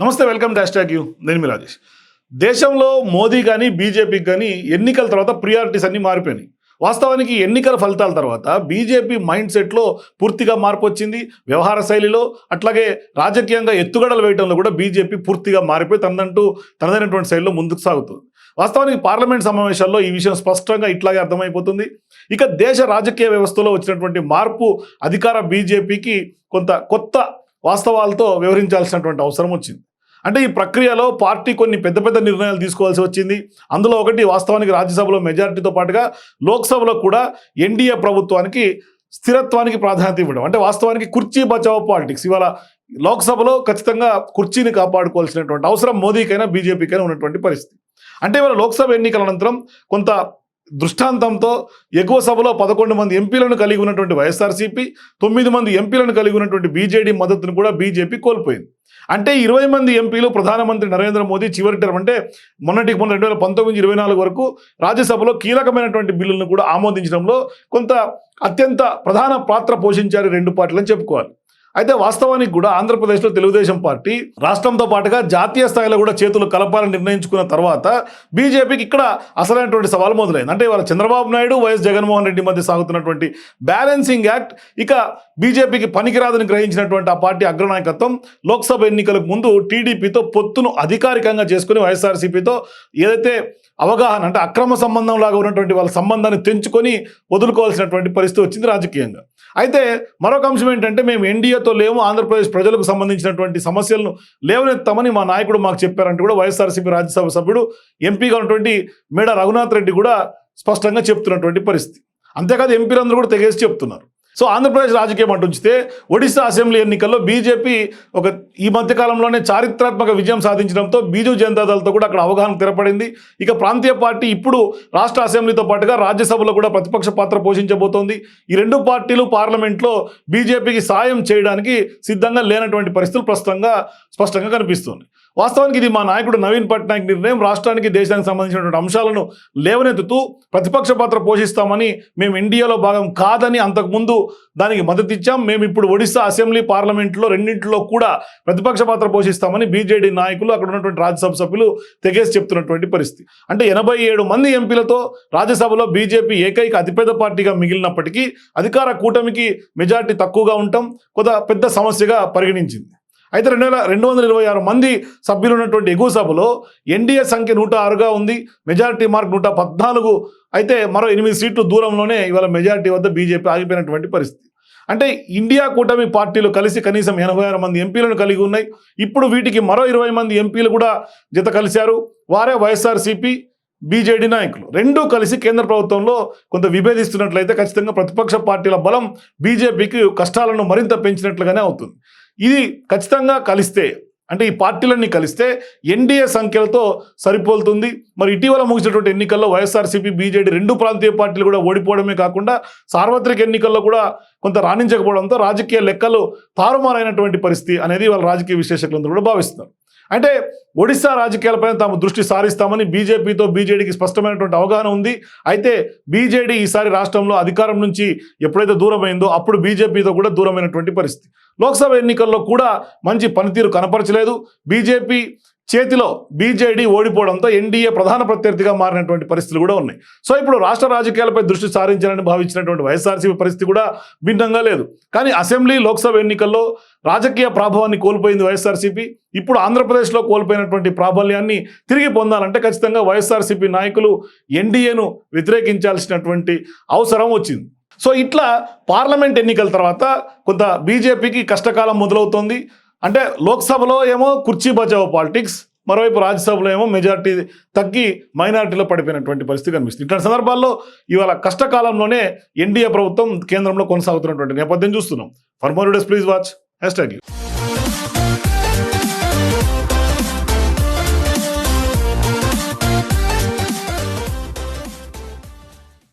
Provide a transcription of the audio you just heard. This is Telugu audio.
నమస్తే వెల్కమ్ డాష్ ట్యాగ్ యూ. నేను మీ రాజేష్. దేశంలో మోదీ కానీ బీజేపీకి కానీ ఎన్నికల తర్వాత ప్రియారిటీస్ అన్నీ మారిపోయినాయి. వాస్తవానికి ఎన్నికల ఫలితాల తర్వాత బీజేపీ మైండ్ సెట్లో పూర్తిగా మార్పు వచ్చింది. వ్యవహార శైలిలో అట్లాగే రాజకీయంగా ఎత్తుగడలు వేయడంలో కూడా బీజేపీ పూర్తిగా మారిపోయి తనదంటూ తనదైనటువంటి శైలిలో ముందుకు సాగుతుంది. వాస్తవానికి పార్లమెంట్ సమావేశాల్లో ఈ విషయం స్పష్టంగా ఇట్లాగే అర్థమైపోతుంది. ఇక దేశ రాజకీయ వ్యవస్థలో వచ్చినటువంటి మార్పు అధికార బీజేపీకి కొంత కొత్త వాస్తవాలతో వ్యవహరించాల్సినటువంటి అవసరం వచ్చింది. అంటే ఈ ప్రక్రియలో పార్టీ కొన్ని పెద్ద పెద్ద నిర్ణయాలు తీసుకోవాల్సి వచ్చింది. అందులో ఒకటి వాస్తవానికి రాజ్యసభలో మెజారిటీతో పాటుగా లోక్సభలో కూడా ఎన్డీఏ ప్రభుత్వానికి స్థిరత్వానికి ప్రాధాన్యత ఇవ్వడం. అంటే వాస్తవానికి కుర్చీ బచావో పాలిటిక్స్. ఇవాళ లోక్సభలో ఖచ్చితంగా కుర్చీని కాపాడుకోవాల్సినటువంటి అవసరం మోదీకైనా బీజేపీకైనా ఉన్నటువంటి పరిస్థితి. అంటే ఇవాళ లోక్సభ ఎన్నికల అనంతరం కొంత దృష్టాంతంతో ఎగువ సభలో పదకొండు మంది ఎంపీలను కలిగి ఉన్నటువంటి వైఎస్ఆర్సీపీ తొమ్మిది మంది ఎంపీలను కలిగి ఉన్నటువంటి బీజేడీ మద్దతును కూడా బీజేపీ కోల్పోయింది. అంటే ఇరవై మంది ఎంపీలు ప్రధానమంత్రి నరేంద్ర మోదీ చివరి టర్మ్ అంటే మొన్నటికి మొన్న రెండు వేల పంతొమ్మిది ఇరవై నాలుగు వరకు రాజ్యసభలో కీలకమైనటువంటి బిల్లులను కూడా ఆమోదించడంలో కొంత అత్యంత ప్రధాన పాత్ర పోషించారు రెండు పార్టీలు అని చెప్పుకోవాలి. అయితే వాస్తవానికి కూడా ఆంధ్రప్రదేశ్లో తెలుగుదేశం పార్టీ రాష్ట్రంతో పాటుగా జాతీయ స్థాయిలో కూడా చేతులు కలపాలని నిర్ణయించుకున్న తర్వాత బీజేపీకి ఇక్కడ అసలైనటువంటి సవాల్ మొదలైంది. అంటే ఇవాళ చంద్రబాబు నాయుడు వైఎస్ జగన్మోహన్ రెడ్డి మధ్య సాగుతున్నటువంటి బ్యాలెన్సింగ్ యాక్ట్ ఇక బీజేపీకి పనికిరాదని గ్రహించినటువంటి ఆ పార్టీ అగ్రనాయకత్వం లోక్సభ ఎన్నికలకు ముందు టీడీపీతో పొత్తును అధికారికంగా చేసుకుని వైఎస్ఆర్సీపీతో ఏదైతే అవగాహన అంటే అక్రమ సంబంధం లాగా ఉన్నటువంటి వాళ్ళ సంబంధాన్ని తెంచుకొని వదులుకోవాల్సినటువంటి పరిస్థితి వచ్చింది రాజకీయంగా. అయితే మరొక అంశం ఏంటంటే మేము ఎన్డీఏతో లేము ఆంధ్రప్రదేశ్ ప్రజలకు సంబంధించినటువంటి సమస్యలను లేవనెత్తామని మా నాయకుడు మాకు చెప్పారంటే కూడా వైఎస్ఆర్సీపీ రాజ్యసభ సభ్యుడు ఎంపీగా ఉన్నటువంటి మేడ రఘునాథ్ రెడ్డి కూడా స్పష్టంగా చెప్తున్నటువంటి పరిస్థితి. అంతేకాదు ఎంపీలందరూ కూడా తెగేసి చెప్తున్నారు. సో ఆంధ్రప్రదేశ్ రాజకీయం అంటూ ఉంచితే ఒడిశా అసెంబ్లీ ఎన్నికల్లో బీజేపీ ఒక ఈ మధ్యకాలంలోనే చారిత్రాత్మక విజయం సాధించడంతో బీజు జనతాదళతో కూడా అక్కడ అవగాహన తెరపడింది. ఇక ప్రాంతీయ పార్టీ ఇప్పుడు రాష్ట్ర అసెంబ్లీతో పాటుగా రాజ్యసభలో కూడా ప్రతిపక్ష పాత్ర పోషించబోతోంది. ఈ రెండు పార్టీలు పార్లమెంట్లో బీజేపీకి సాయం చేయడానికి సిద్ధంగా లేనటువంటి పరిస్థితులు ప్రస్తుతంగా స్పష్టంగా కనిపిస్తుంది. వాస్తవానికి ఇది మా నాయకుడు నవీన్ పట్నాయక్ నిర్ణయం. రాష్ట్రానికి దేశానికి సంబంధించినటువంటి అంశాలను లేవనెత్తుతూ ప్రతిపక్ష పాత్ర పోషిస్తామని మేము ఇండియాలో భాగం కాదని అంతకుముందు దానికి మద్దతు ఇచ్చాం. మేము ఇప్పుడు ఒడిశా అసెంబ్లీ పార్లమెంట్లో రెండింటిలో కూడా ప్రతిపక్ష పాత్ర పోషిస్తామని బీజేడీ నాయకులు అక్కడ ఉన్నటువంటి రాజ్యసభ సభ్యులు తెగేసి చెప్తున్నటువంటి పరిస్థితి. అంటే ఎనభై ఏడు మంది ఎంపీలతో రాజ్యసభలో బీజేపీ ఏకైక అతిపెద్ద పార్టీగా మిగిలినప్పటికీ అధికార కూటమికి మెజార్టీ తక్కువగా ఉండటం కొంత పెద్ద సమస్యగా పరిగణించింది. అయితే రెండు వేల రెండు వందల ఇరవై ఆరు మంది సభ్యులు ఉన్నటువంటి ఎగువ సభలో ఎన్డీఏ సంఖ్య నూట ఆరుగా ఉంది మెజారిటీ మార్క్ నూట పద్నాలుగు. అయితే మరో ఎనిమిది సీట్లు దూరంలోనే ఇవాళ మెజారిటీ వద్ద బీజేపీ ఆగిపోయినటువంటి పరిస్థితి. అంటే ఇండియా కూటమి పార్టీలు కలిసి కనీసం ఎనభై ఆరు మంది ఎంపీలను కలిగి ఉన్నాయి. ఇప్పుడు వీటికి మరో ఇరవై మంది ఎంపీలు కూడా జత కలిశారు. వారే వైఎస్ఆర్సీపీ బీజేడీ నాయకులు. రెండూ కలిసి కేంద్ర ప్రభుత్వంలో కొంత విభేదిస్తున్నట్లయితే ఖచ్చితంగా ప్రతిపక్ష పార్టీల బలం బీజేపీకి కష్టాలను మరింత పెంచినట్లుగానే అవుతుంది. ఇది ఖచ్చితంగా కలిస్తే అంటే ఈ పార్టీలన్నీ కలిస్తే ఎన్డీఏ సంఖ్యలతో సరిపోలుతుంది. మరి ఇటీవల ముగిసినటువంటి ఎన్నికల్లో వైఎస్ఆర్సీపీ బీజేడీ రెండు ప్రాంతీయ పార్టీలు కూడా ఓడిపోవడమే కాకుండా సార్వత్రిక ఎన్నికల్లో కూడా కొంత రాణించకపోవడంతో రాజకీయ లెక్కలు తారుమారైనటువంటి పరిస్థితి అనేది వాళ్ళ రాజకీయ విశ్లేషకులందరూ కూడా భావిస్తున్నారు. అంటే ఒడిశా రాజకీయాలపైన తాము దృష్టి సారిస్తామని బీజేపీతో బీజేడీకి స్పష్టమైనటువంటి అవగాహన ఉంది. అయితే బీజేడీ ఈసారి రాష్ట్రంలో అధికారం నుంచి ఎప్పుడైతే దూరమైందో అప్పుడు బీజేపీతో కూడా దూరమైనటువంటి పరిస్థితి. లోక్సభ ఎన్నికల్లో కూడా మంచి పనితీరు కనపరచలేదు. బీజేపీ చేతిలో బీజేడీ ఓడిపోవడంతో ఎన్డీఏ ప్రధాన ప్రత్యర్థిగా మారినటువంటి పరిస్థితులు కూడా ఉన్నాయి. సో ఇప్పుడు రాష్ట్ర రాజకీయాలపై దృష్టి సారించాలని భావించినటువంటి వైఎస్ఆర్సీపీ పరిస్థితి కూడా భిన్నంగా లేదు. కానీ అసెంబ్లీ లోక్సభ ఎన్నికల్లో రాజకీయ ప్రాభవాన్ని కోల్పోయింది వైఎస్ఆర్సీపీ. ఇప్పుడు ఆంధ్రప్రదేశ్లో కోల్పోయినటువంటి ప్రాబల్యాన్ని తిరిగి పొందాలంటే ఖచ్చితంగా వైఎస్ఆర్సీపీ నాయకులు ఎన్డీఏను వ్యతిరేకించాల్సినటువంటి అవసరం వచ్చింది. సో ఇట్లా పార్లమెంట్ ఎన్నికల తర్వాత కొంత బీజేపీకి కష్టకాలం మొదలవుతోంది. అంటే లోక్సభలో ఏమో కుర్చీ బచావో పాలిటిక్స్ మరోవైపు రాజ్యసభలో ఏమో మెజార్టీ తగ్గి మైనారిటీలో పడిపోయినటువంటి పరిస్థితి కనిపిస్తుంది. ఇట్లాంటి సందర్భాల్లో ఇవాళ కష్టకాలంలోనే ఎన్డీఏ ప్రభుత్వం కేంద్రంలో కొనసాగుతున్నటువంటి నేపథ్యం చూస్తున్నాం. For more days please watch hashtag